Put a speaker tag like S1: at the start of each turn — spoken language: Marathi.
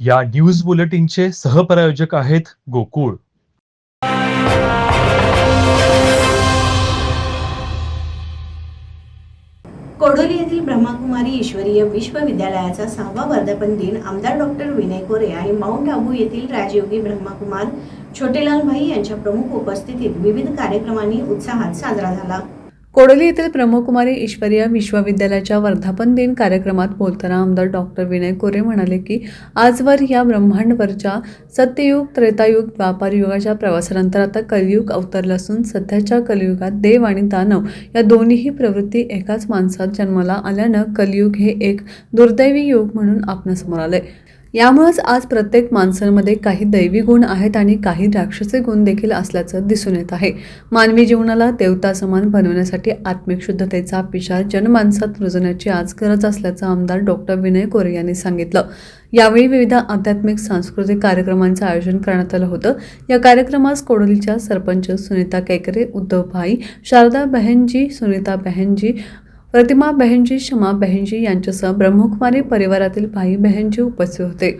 S1: या न्यूज बुलेटिनचे सहप्रायोजक आहेत गोकुळ.
S2: कोडोली येथील ब्रह्माकुमारी ईश्वरीय विश्वविद्यालयाचा सहावा वर्धापन दिन आमदार डॉक्टर विनय कोरे आणि माउंट आबू येथील राजयोगी ब्रह्माकुमार छोटेलाल भाई यांच्या प्रमुख उपस्थितीत विविध कार्यक्रमांनी उत्साहात साजरा झाला.
S3: कोडोली येथील ब्रह्मकुमारी ईश्वरीय विश्वविद्यालयाच्या वर्धापन दिन कार्यक्रमात बोलताना आमदार डॉक्टर विनय कोरे म्हणाले की आजवर या ब्रह्मांडवरच्या सत्ययुग त्रेतायुग व्यापार युगाच्या प्रवासानंतर आता कलियुग अवतरलं असून सध्याच्या कलियुगात देव आणि दानव या दोन्हीही प्रवृत्ती एकाच माणसात जन्माला आल्यानं कलियुग हे एक दुर्दैवी युग म्हणून आपणासमोर आलंय. यामुळेच आज प्रत्येक माणसांमध्ये काही दैवी गुण आहेत आणि काही राक्षसी गुण देखील असल्याचं दिसून येत आहे. मानवी जीवनाला देवता समान बनवण्यासाठी आत्मिक शुद्धतेचा विचार जनमानसात रुजवण्याची आज गरज असल्याचं आमदार डॉक्टर विनय कोरे यांनी सांगितलं. यावेळी विविध आध्यात्मिक सांस्कृतिक कार्यक्रमांचं आयोजन करण्यात आलं होतं. या कार्यक्रमास कोडोलीच्या सरपंच सुनीता केकरे उद्धव भाई शारदा बहनजी सुनीता बहनजी प्रतिमा बहनजी क्षमा बहनजी यांच्यासह ब्रह्मकुमारी परिवारातील भाई बहनजी उपस्थित होते.